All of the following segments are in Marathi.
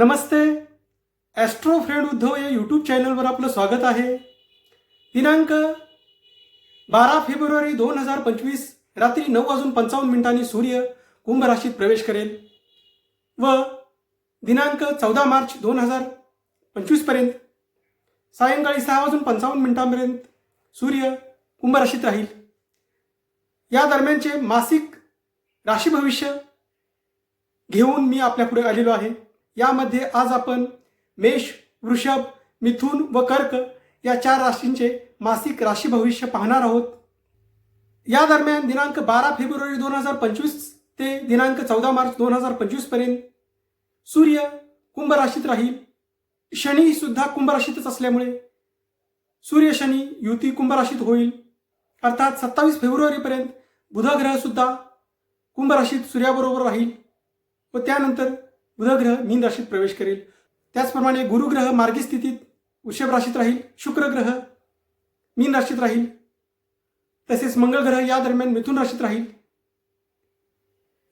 नमस्ते. ॲस्ट्रो फ्रेंड उद्धव या यूट्यूब चॅनलवर आपलं स्वागत आहे. दिनांक बारा फेब्रुवारी दोन हजार पंचवीस रात्री नऊ वाजून पंचावन्न मिनिटांनी सूर्य कुंभ राशीत प्रवेश करेल व दिनांक चौदा मार्च दोन हजार पंचवीसपर्यंत सायंकाळी सहा वाजून पंचावन्न मिनिटांपर्यंत सूर्य कुंभ राशीत राहील. या दरम्यानचे मासिक राशी भविष्य घेऊन मी आपल्यापुढे आलेलो आहे. यामध्ये आज आपण मेष वृषभ मिथुन व कर्क या चार राशींचे मासिक राशी भविष्य पाहणार आहोत. या दरम्यान दिनांक बारा फेब्रुवारी दोन हजार पंचवीस ते दिनांक चौदा मार्च दोन हजार पंचवीसपर्यंत सूर्य कुंभ राशीत राहील. शनी सुद्धा कुंभ राशीतच असल्यामुळे सूर्य शनी युती कुंभ राशीत होईल. अर्थात सत्तावीस फेब्रुवारीपर्यंत बुधग्रह सुद्धा कुंभ राशीत सूर्याबरोबर राहील. व त्यानंतर बुधग्रह मीन राशीत प्रवेश करेल. त्याचप्रमाणे गुरुग्रह मार्गी स्थितीत वृषभ राशीत राहील शुक्र ग्रह मीन राशीत राहील. तसेच मंगळ ग्रह या दरम्यान मिथुन राशीत राहील.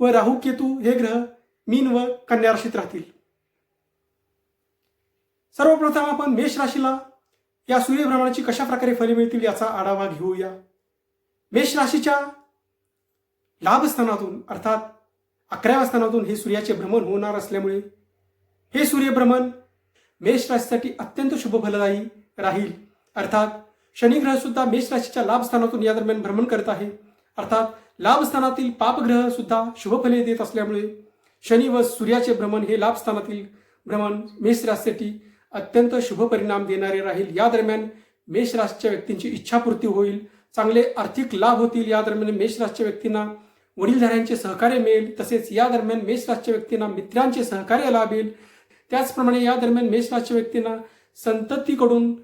व राहू केतू हे ग्रह मीन व कन्या राशीत राहतील. सर्वप्रथम आपण मेष राशीला या सूर्यभ्रमणाची कशा प्रकारे फले मिळतील याचा आढावा घेऊया. मेष राशीच्या लाभस्थानातून अर्थात अकराव्या स्थानातून हे सूर्याचे भ्रमण होणार असल्यामुळे हे सूर्यभ्रमण मेष राशीसाठी अत्यंत शुभ फलदायी राहील. अर्थात शनिग्रह सुद्धा मेष राशीच्या लाभस्थानातून या दरम्यान भ्रमण करत आहे. अर्थात लाभ स्थानातील पापग्रह सुद्धा शुभफले देत असल्यामुळे शनी व सूर्याचे भ्रमण हे लाभ स्थानातील भ्रमण मेष राशीसाठी अत्यंत शुभ परिणाम देणारे राहील. या दरम्यान मेष राशीच्या व्यक्तींची इच्छापूर्ती होईल. चांगले आर्थिक लाभ होतील. या दरम्यान मेष राशीच्या व्यक्तींना वडीलधाऱ्यांचे सहकार्य मिळेल तसेच या दरम्यान मेष राशीच्या व्यक्तींना मित्रांचे सहकार्य लाभेल. त्याचप्रमाणे या दरम्यान मेष राशीच्या व्यक्तींना संततीकडून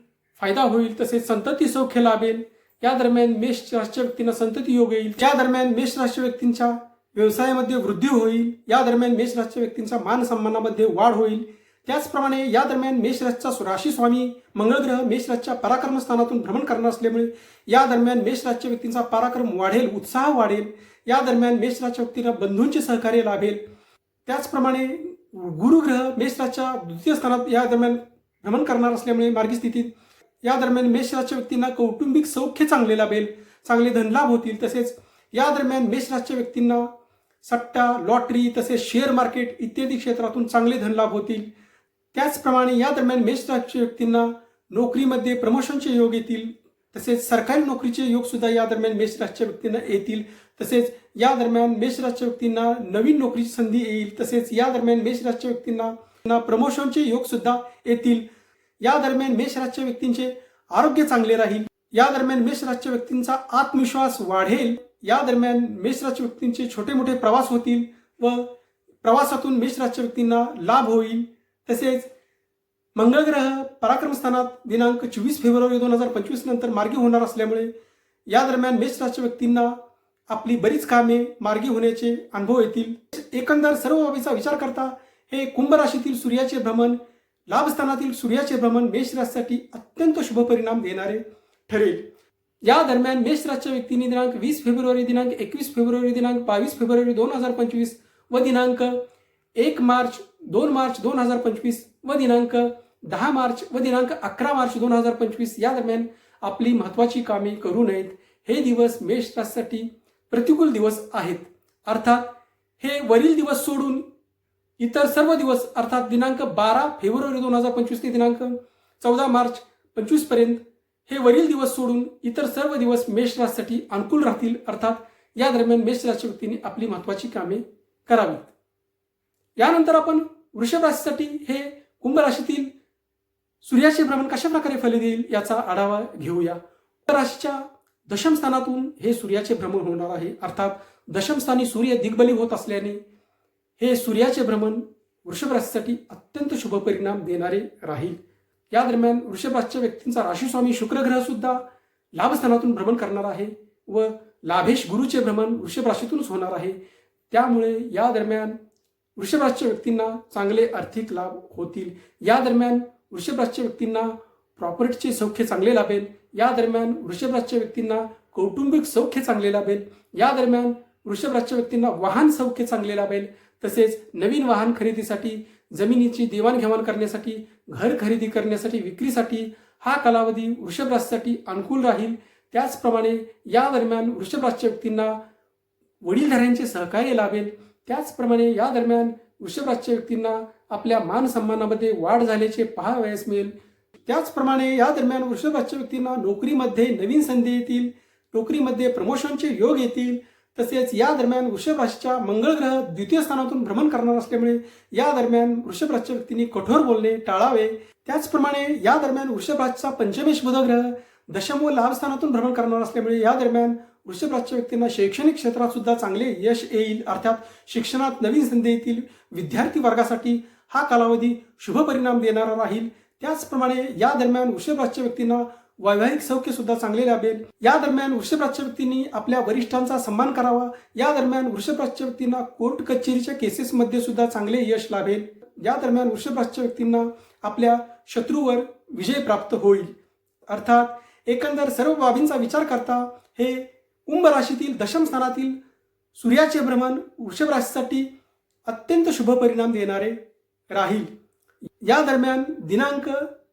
फायदा होईल तसेच संतती सौख्य लाभेल. या दरम्यान मेष राशीच्या व्यक्तींना संतती योग येईल. त्या दरम्यान मेष राशीच्या व्यक्तींच्या व्यवसायामध्ये वृद्धी होईल. या दरम्यान मेष राशीच्या व्यक्तींचा मान सन्मानामध्ये वाढ होईल. त्याचप्रमाणे या दरम्यान मेष राशी स्वामी मंगळग्रह मेषराजच्या पराक्रम स्थानातून भ्रमण करणार असल्यामुळे या दरम्यान मेषराजच्या व्यक्तींचा पराक्रम वाढेल उत्साह वाढेल. या दरम्यान मेष व्यक्तीला बंधूंचे सहकार्य लाभेल. त्याचप्रमाणे गुरुग्रह मेष द्वितीय स्थानात या दरम्यान भ्रमण करणार असल्यामुळे मार्गी स्थितीत या दरम्यान मेष व्यक्तींना कौटुंबिक सौख्य चांगले लाभेल. चांगले धनलाभ होतील. तसेच या दरम्यान मेष व्यक्तींना सट्टा लॉटरी तसेच शेअर मार्केट इत्यादी क्षेत्रातून चांगले धनलाभ होतील. त्याचप्रमाणे या दरम्यान मेष व्यक्तींना नोकरीमध्ये प्रमोशनचे योग येतील. तसेच सरकारी नोकरीचे योग सुद्धा या दरम्यान मेष राशीच्या व्यक्तींना येतील. तसेच या दरम्यान मेष राशीच्या व्यक्तींना नवीन नोकरीची संधी येईल. तसेच या दरम्यान मेष राशीच्या व्यक्तींना प्रमोशनचे योग सुद्धा येतील. या दरम्यान मेष राशीच्या व्यक्तींचे आरोग्य चांगले राहील. या दरम्यान मेष राशीच्या व्यक्तींचा आत्मविश्वास वाढेल. या दरम्यान मेष राशीच्या व्यक्तींचे छोटे मोठे प्रवास होतील व प्रवासातून मेष राशीच्या व्यक्तींना लाभ होईल. तसेच मंगळ ग्रह पराक्रम स्थानात दिनांक चोवीस फेब्रुवारी दोन हजार पंचवीस नंतर मार्गी होणार असल्यामुळे या दरम्यान मेष राशीच्या व्यक्तींना आपली बरीच कामे मार्गी होण्याचे अनुभव येतील. एकंदर सर्व बाबीचा विचार करता हे कुंभ राशीतील सूर्याचे भ्रमण लाभस्थानातील सूर्याचे भ्रमण मेष राशीसाठी अत्यंत शुभ परिणाम देणारे ठरेल. या दरम्यान मेष राशीच्या व्यक्तींनी दिनांक वीस फेब्रुवारी दिनांक एकवीस फेब्रुवारी दिनांक बावीस फेब्रुवारी दोन हजार पंचवीस व दिनांक एक मार्च दोन मार्च दोन हजार पंचवीस व दिनांक दहा मार्च व दिनांक अकरा मार्च दोन हजार पंचवीस या दरम्यान आपली महत्वाची कामे करू नयेत. हे दिवस मेष राशीसाठी प्रतिकूल दिवस आहेत. अर्थात हे वरील दिवस सोडून इतर सर्व दिवस अर्थात दिनांक बारा फेब्रुवारी दोन हजार पंचवीस ते दिनांक चौदा मार्च पंचवीसपर्यंत हे वरील दिवस सोडून इतर सर्व दिवस मेष राशीसाठी अनुकूल राहतील. अर्थात या दरम्यान मेष राशी व्यक्तीने आपली महत्वाची कामे करावीत. यानंतर आपण वृषभ राशीसाठी हे कुंभ राशीतील सूर्याचे भ्रमण कशा प्रकारे फल देईल याचा आढावा घेऊया. राशीच्या दशमस्थानातून हे सूर्याचे भ्रमण होणार आहे. अर्थात दशमस्थानी सूर्य दिग्बली होत असल्याने हे सूर्याचे भ्रमण वृषभ राशीसाठी अत्यंत शुभ परिणाम देणारे राहील. या दरम्यान वृषभ राशीच्या व्यक्तींचा राशीस्वामी शुक्रग्रह सुद्धा लाभस्थानातून भ्रमण करणार आहे व लाभेश गुरुचे भ्रमण वृषभ राशीतूनच होणार आहे. त्यामुळे या दरम्यान वृषभ राशीच्या व्यक्तींना चांगले आर्थिक लाभ होतील. या दरम्यान वृषभ राशीच्या व्यक्तींना प्रॉपर्टीचे सौख्य चांगले लाभेल. या दरम्यान वृषभ व्यक्तींना कौटुंबिक सौख्य चांगले लाभेल. या दरम्यान वृषभ व्यक्तींना वाहन सौख्य चांगले लाभेल. तसेच नवीन वाहन खरेदीसाठी जमिनीची देवाणघेवाण करण्यासाठी घर खरेदी करण्यासाठी विक्रीसाठी हा कालावधी वृषभ राशीसाठी अनुकूल राहील. त्याचप्रमाणे या दरम्यान वृषभ राशीच्या व्यक्तींना वडीलधाऱ्यांचे सहकार्य लाभेल. त्याचप्रमाणे या दरम्यान वृषभ राशीच्या व्यक्तींना आपल्या मानसन्मानामध्ये वाढ झाल्याचे पहावयास मिळेल. त्याचप्रमाणे या दरम्यान वृषभाच्या व्यक्तींना नोकरीमध्ये नवीन संधी येतील नोकरीमध्ये प्रमोशनचे योग येतील तसेच या दरम्यान वृषभ राशीच्या मंगळ ग्रह द्वितीय स्थानातून भ्रमण करणार असल्यामुळे या दरम्यान वृषभ राशीच्या व्यक्तींनी कठोर बोलणे टाळावे. त्याचप्रमाणे या दरम्यान वृषभ राशीचा पंचमेश बुध ग्रह दशम व लाभ स्थानातून भ्रमण करणार असल्यामुळे या दरम्यान वृषभ राशीच्या व्यक्तींना शैक्षणिक क्षेत्रात सुद्धा चांगले यश येईल. अर्थात शिक्षणात नवीन संधी येतील. विद्यार्थी वर्गासाठी हा कालावधी शुभ परिणाम देणारा राहील. त्याचप्रमाणे या दरम्यान वृषभराजच्या व्यक्तींना वैवाहिक सौख्य सुद्धा चांगले लाभेल. या दरम्यान वृषभराजच्या व्यक्तींनी आपल्या वरिष्ठांचा सन्मान करावा. या दरम्यान वृषभराजच्या व्यक्तींना कोर्ट कचेरीच्या केसेसमध्ये सुद्धा चांगले यश लाभेल. या दरम्यान वृषभराजच्या व्यक्तींना आपल्या शत्रूवर विजय प्राप्त होईल. अर्थात एकंदर सर्व बाबींचा विचार करता हे कुंभ राशीतील दशम स्थानातील सूर्याचे भ्रमण वृषभ राशीसाठी अत्यंत शुभ परिणाम देणारे राहील. या दरम्यान दिनांक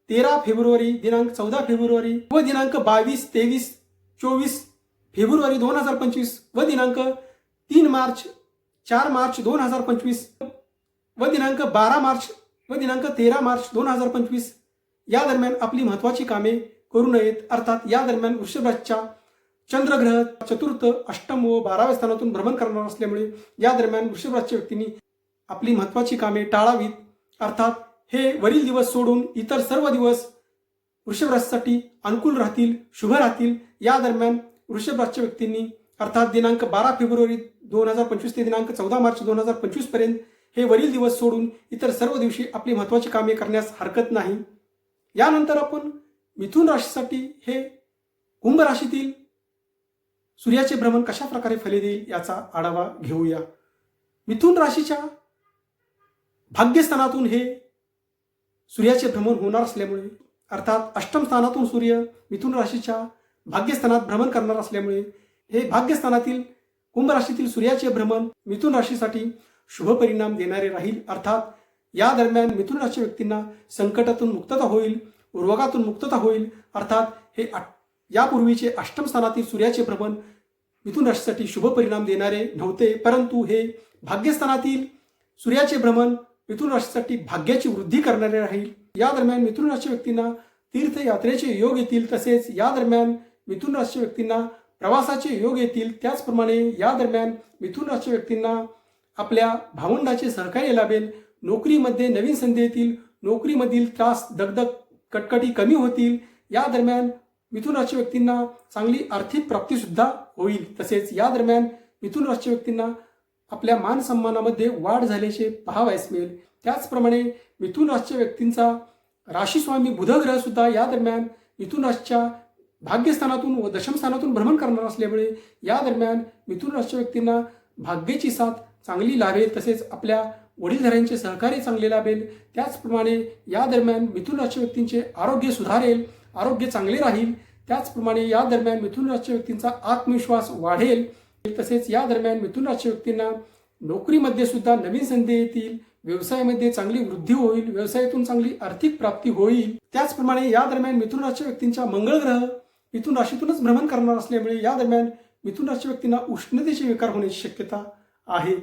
तेरा फेब्रुवारी दिनांक चौदा फेब्रुवारी व दिनांक बावीस तेवीस चोवीस फेब्रुवारी दोन हजार पंचवीस व दिनांक तीन मार्च चार मार्च दोन हजार पंचवीस व दिनांक बारा मार्च व दिनांक तेरा मार्च दोन हजार पंचवीस. या दरम्यान आपली महत्वाची कामे करू नयेत. अर्थात या दरम्यान वृषभ चंद्रग्रह चतुर्थ अष्टम व बाराव्या स्थानातून भ्रमण करणार असल्यामुळे या दरम्यान वृषभराजच्या व्यक्तींनी आपली महत्वाची कामे टाळावीत. अर्थात हे वरील दिवस सोडून इतर सर्व दिवस वृषभ राशीसाठी अनुकूल राहतील शुभ राहतील. या दरम्यान वृषभराजच्या व्यक्तींनी अर्थात दिनांक बारा फेब्रुवारी दोन हजार पंचवीस ते दिनांक चौदा मार्च दोन हजार पंचवीसपर्यंत हे वरील दिवस सोडून इतर सर्व दिवशी आपली महत्वाची कामे करण्यास हरकत नाही. यानंतर आपण मिथुन राशीसाठी हे कुंभ राशीतील सूर्याचे भ्रमण कशा प्रकारे फले देईल याचा आढावा घेऊया. मिथुन राशीच्या भाग्यस्थानातून हे सूर्याचे भ्रमण होणार असल्यामुळे अर्थात अष्टम स्थानातून सूर्य मिथुन राशीच्या भाग्यस्थानात भ्रमण करणार असल्यामुळे हे भाग्यस्थानातील कुंभ राशीतील सूर्याचे भ्रमण मिथुन राशीसाठी शुभ परिणाम देणारे राहील. अर्थात या दरम्यान मिथुन राशी व्यक्तींना संकटातून मुक्तता होईल रोगातून मुक्तता होईल. अर्थात हे यापूर्वीचे अष्टम स्थानातील सूर्याचे भ्रमण मिथुन राशीसाठी शुभ परिणाम देणारे नव्हते परंतु हे भाग्यस्थानातील सूर्याचे भ्रमण मिथुन राशीसाठी भाग्याची वृद्धी करणारे राहील. या दरम्यान मिथुन राशी व्यक्तींना तीर्थयात्रेचे योग येतील तसेच या दरम्यान मिथुन राशी व्यक्तींना प्रवासाचे योग येतील. त्याचप्रमाणे या दरम्यान मिथुन राशी व्यक्तींना आपल्या भावंडाचे सहकार्य लाभेल. नोकरीमध्ये नवीन संधी येतील. नोकरीमधील त्रास दगदग कटकटी कमी होतील. या दरम्यान मिथुन राशी व्यक्तींना चांगली आर्थिक प्राप्तीसुद्धा होईल. तसेच या दरम्यान मिथुन राशी व्यक्तींना आपल्या मान सन्मानामध्ये वाढ झाल्याचे पाहावयास मिळेल. त्याचप्रमाणे मिथुन राशीच्या व्यक्तींचा राशीस्वामी बुधग्रह सुद्धा या दरम्यान मिथुन राशीच्या भाग्यस्थानातून व दशमस्थानातून भ्रमण करणार असल्यामुळे या दरम्यान मिथुन राशीच्या व्यक्तींना भाग्याची साथ चांगली लाभेल तसेच आपल्या वडीलधाऱ्यांचे सहकार्य चांगले लाभेल. त्याचप्रमाणे या दरम्यान मिथुन राशी व्यक्तींचे आरोग्य सुधारेल आरोग्य चांगले राहील. त्याचप्रमाणे या दरम्यान मिथुन राशी व्यक्तींचा आत्मविश्वास वाढेल. तसेच या दरम्यान मिथुन राशी व्यक्तींना नोकरीमध्ये सुद्धा नवीन संधी येतील व्यवसायामध्ये चांगली वृद्धी होईल व्यवसायातून चांगली आर्थिक प्राप्ती होईल. त्याचप्रमाणे या दरम्यान मिथुन राशी व्यक्तींच्या मंगळ ग्रह मिथुन राशीतूनच भ्रमण करणार असल्यामुळे या दरम्यान मिथुन राशी व्यक्तींना उष्णतेचे विकार होण्याची शक्यता आहे.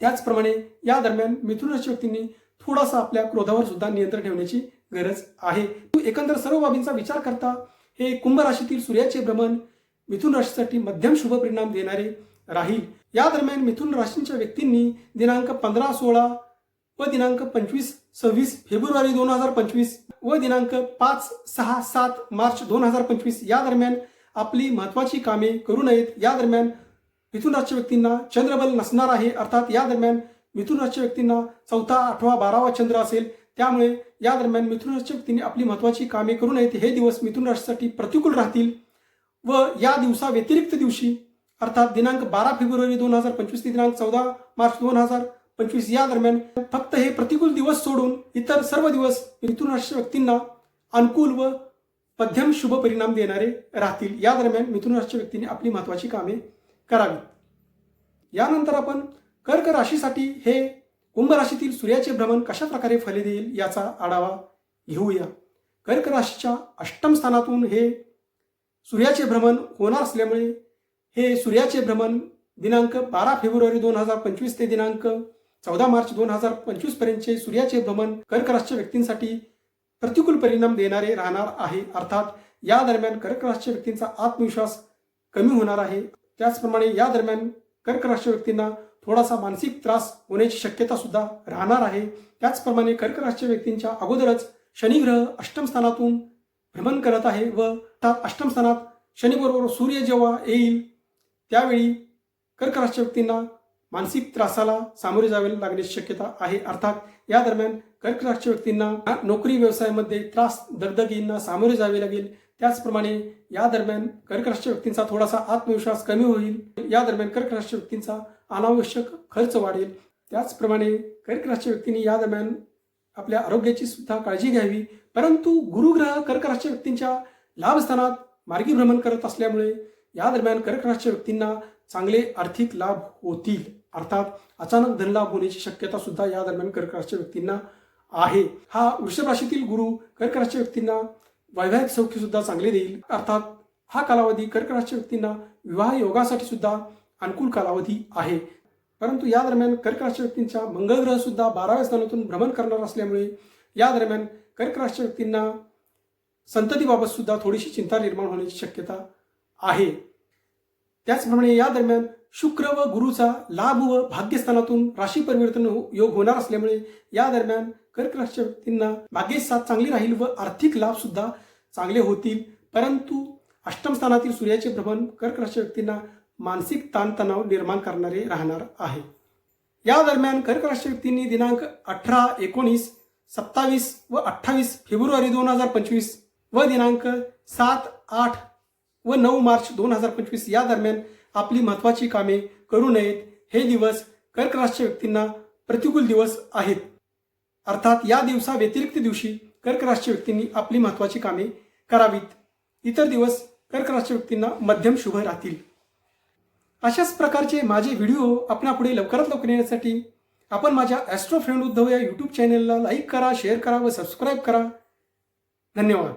त्याचप्रमाणे या दरम्यान मिथुन राशी व्यक्तींनी थोडासा आपल्या क्रोधावर सुद्धा नियंत्रण ठेवण्याची गरज आहे. एकंदर सर्व बाबींचा विचार करता. हे कुंभ राशीतील सूर्याचे भ्रमण मिथुन राशीसाठी मध्यम शुभ परिणाम देणारे राहील या दरम्यान मिथुन राशींच्या व्यक्तींनी दिनांक पंधरा सोळा व दिनांक पंचवीस सव्वीस फेब्रुवारी दोन हजार पंचवीस व दिनांक पाच सहा सात मार्च दोन हजार पंचवीस या दरम्यान आपली महत्वाची कामे करू नयेत. या दरम्यान मिथुन राशीच्या व्यक्तींना चंद्रबल नसणार आहे. अर्थात या दरम्यान मिथुन राशीच्या व्यक्तींना चौथा आठवा बारावा चंद्र असेल. त्यामुळे या दरम्यान मिथुन राशीच्या व्यक्तींनी आपली महत्वाची कामे करू नयेत. हे दिवस मिथुन राशीसाठी प्रतिकूल राहतील. व या दिवसा व्यतिरिक्त दिवशी अर्थात दिनांक बारा फेब्रुवारी दोन हजार पंचवीस ते दिनांक चौदा मार्च दोन हजार पंचवीस या दरम्यान फक्त हे प्रतिकूल दिवस सोडून इतर सर्व दिवस मिथुन व्यक्तींना अनुकूल व मध्यम शुभ परिणाम देणारे राहतील. या दरम्यान मिथुन राशीच्या व्यक्तीने आपली महत्वाची कामे करावी यानंतर आपण कर्क राशीसाठी हे कुंभ राशीतील सूर्याचे भ्रमण कशा प्रकारे फले देईल याचा आढावा घेऊया. कर्क राशीच्या अष्टम स्थानातून हे सूर्याचे भ्रमण होणार असल्यामुळे हे सूर्याचे भ्रमण दिनांक बारा फेब्रुवारी दोन हजार पंचवीस ते दिनांक चौदा मार्च दोन हजार पंचवीस पर्यंतचे सूर्याचे भ्रमण कर्क राशीच्या व्यक्तींसाठी प्रतिकूल परिणाम देणारे राहणार आहे. अर्थात या दरम्यान कर्क राशीच्या व्यक्तींचा आत्मविश्वास कमी होणार आहे. त्याचप्रमाणे या दरम्यान कर्क राशीच्या व्यक्तींना थोडासा मानसिक त्रास होण्याची शक्यता सुद्धा राहणार आहे. त्याचप्रमाणे कर्क राशीच्या व्यक्तींच्या अगोदरच शनिग्रह अष्टम स्थानातून भ्रमण करत आहे व त्यात अष्टम स्थानात शनीबरोबर सूर्य जेव्हा येईल त्यावेळी कर्क राशीच्या व्यक्तींना मानसिक त्रासाला सामोरे जावे लागण्याची शक्यता आहे. अर्थात या दरम्यान कर्क राशीच्या व्यक्तींना नोकरी व्यवसायामध्ये त्रास दगदगींना सामोरे जावे लागेल. त्याचप्रमाणे या दरम्यान कर्क राशीच्या व्यक्तींचा थोडासा आत्मविश्वास कमी होईल. या दरम्यान कर्क राशीच्या व्यक्तींचा अनावश्यक खर्च वाढेल. त्याचप्रमाणे कर्क राशीच्या व्यक्तींनी या दरम्यान आपल्या आरोग्याची सुद्धा काळजी घ्यावी. परंतु गुरुग्रह कर्कराशच्या व्यक्तींच्या लाभस्थानात मार्गी भ्रमण करत असल्यामुळे या दरम्यान कर्कराशच्या व्यक्तींना चांगले आर्थिक लाभ होतील. अर्थात अचानक धनलाभ होण्याची शक्यता सुद्धा या दरम्यान कर्कराशच्या व्यक्तींना आहे. हा वृषभ राशीतील गुरु कर्कराशच्या व्यक्तींना वैवाहिक सौख्य सुद्धा चांगले देईल. अर्थात हा कालावधी कर्कराशच्या व्यक्तींना विवाह योगासाठी सुद्धा अनुकूल कालावधी आहे. परंतु या दरम्यान कर्क राशीच्या व्यक्तींच्या सुद्धा बाराव्या स्थानातून भ्रमण करणार असल्यामुळे या दरम्यान कर्क व्यक्तींना संततीबाबत सुद्धा थोडीशी चिंता निर्माण होण्याची शक्यता आहे. त्याचप्रमाणे या दरम्यान शुक्र व गुरुचा लाभ व भाग्यस्थानातून राशी परिवर्तन हो- योग होणार असल्यामुळे या दरम्यान कर्क राशीच्या व्यक्तींना भाग्येच साथ चांगली राहील व आर्थिक लाभ सुद्धा चांगले होतील. परंतु अष्टम स्थानातील सूर्याचे भ्रमण कर्क राशीच्या व्यक्तींना मानसिक ताणतणाव निर्माण करणारे राहणार आहे. या दरम्यान कर्क राशीच्या व्यक्तींनी दिनांक अठरा एकोणीस सत्तावीस व अठ्ठावीस फेब्रुवारी दोन हजार पंचवीस व दिनांक सात आठ व नऊ मार्च दोन हजार पंचवीस या दरम्यान आपली महत्त्वाची कामे करू नयेत. हे दिवस कर्क राष्ट्र व्यक्तींना प्रतिकूल दिवस आहेत. अर्थात या दिवसा व्यतिरिक्त दिवशी कर्क राष्ट्र व्यक्तींनी आपली महत्त्वाची कामे करावीत. इतर दिवस कर्क राष्ट्र व्यक्तींना मध्यम शुभ राहतील. अशाच प्रकारचे माझे व्हिडिओ आपणापुढे लवकरात लवकर येण्यासाठी आपण माझ्या ॲस्ट्रो फ्रेंड उद्धव या यूट्यूब चॅनेलला लाईक करा शेअर करा व सबस्क्राईब करा. धन्यवाद.